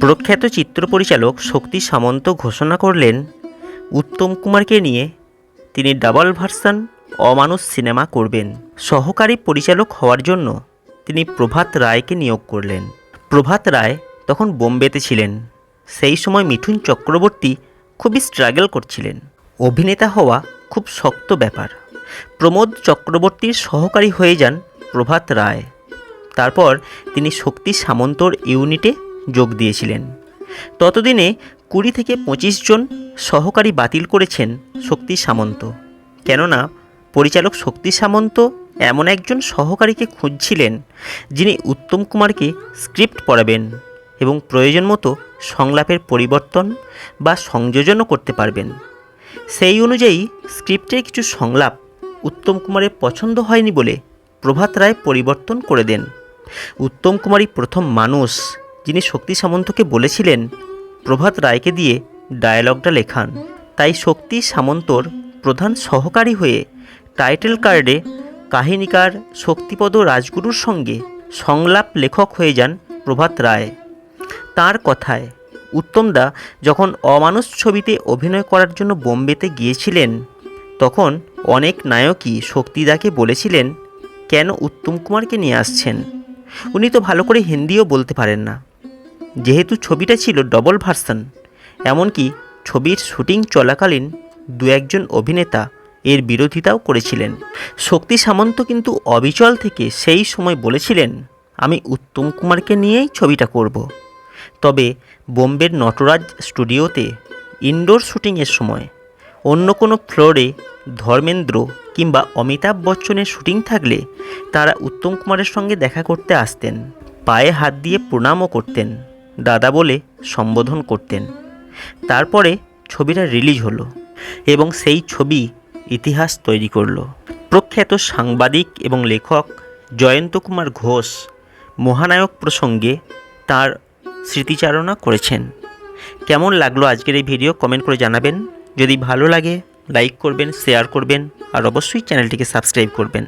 প্রখ্যাত চিত্র পরিচালক শক্তি সামন্ত ঘোষণা করলেন, উত্তম কুমারকে নিয়ে তিনি ডাবল ভার্সন অমানুষ সিনেমা করবেন। সহকারী পরিচালক হওয়ার জন্য তিনি প্রভাত রায়কে নিয়োগ করলেন। প্রভাত রায় তখন বোম্বেতে ছিলেন। সেই সময় মিঠুন চক্রবর্তী খুবই স্ট্রাগল করছিলেন। অভিনেতা হওয়া খুব শক্ত ব্যাপার। প্রমোদ চক্রবর্তীর সহকারী হয়ে যান প্রভাত রায়। তারপর তিনি শক্তি সামন্তর ইউনিটে যোগ দিয়েছিলেন। ততদিনে কুড়ি থেকে পঁচিশ জন সহকারী বাতিল করেছেন শক্তি সামন্ত। কেননা, পরিচালক শক্তি সামন্ত এমন একজন সহকারীকে খুঁজছিলেন যিনি উত্তম কুমারকে স্ক্রিপ্ট পড়াবেন এবং প্রয়োজন মতো সংলাপের পরিবর্তন বা সংযোজনও করতে পারবেন। সেই অনুযায়ী স্ক্রিপ্টের কিছু সংলাপ উত্তম কুমারের পছন্দ হয়নি বলে প্রভাত রায় পরিবর্তন করে দেন। উত্তম কুমারই প্রথম মানুষ যিনি শক্তি সামন্তকে বলেছিলেন, প্রভাত রায়কে দিয়ে ডায়ালগটা লেখান। তাই শক্তি সামন্তর প্রধান সহকারী হয়ে টাইটেল কার্ডে কাহিনীকার শক্তিপদ রাজগুরুর সঙ্গে সংলাপ লেখক হয়ে যান প্রভাত রায়। তার কথায়, উত্তমদা যখন অমানুষ ছবিতে অভিনয় করার জন্য বোম্বেতে গিয়েছিলেন, তখন অনেক নায়কই শক্তিদাকে বলেছিলেন, কেন উত্তম কুমারকে নিয়ে আসছেন? উনি তো ভালো করে হিন্দিও বলতে পারেন না। যেহেতু ছবিটা ছিল ডবল ভার্সন এমনকি ছবির শুটিং চলাকালীন দু একজন অভিনেতা এর বিরোধিতাও করেছিলেন। শক্তি সামন্ত কিন্তু অবিচল থেকে সেই সময় বলেছিলেন, আমি উত্তম কুমারকে নিয়েই ছবিটা করব। তবে বোম্বের নটরাজ স্টুডিওতে ইনডোর শুটিংয়ের সময় অন্য কোনো ফ্লোরে ধর্মেন্দ্র কিংবা অমিতাভ বচ্চনের শুটিং থাকলে তারা উত্তম কুমারের সঙ্গে দেখা করতে আসতেন, পায়ে হাত দিয়ে প্রণামও করতেন। দাদা বলে সম্বোধন করতেন। তারপরে ছবিটা রিলিজ হলো এবং সেই ছবি ইতিহাস তৈরি করল। প্রখ্যাত সাংবাদিক এবং লেখক জয়ন্ত কুমার ঘোষ মহানায়ক প্রসঙ্গে তার স্মৃতিচারণা করেছেন। কেমন লাগল আজকের এই ভিডিও কমেন্ট করে জানাবেন। যদি ভালো লাগে, লাইক করবেন, শেয়ার করবেন আর অবশ্যই চ্যানেলটিকে সাবস্ক্রাইব করবেন।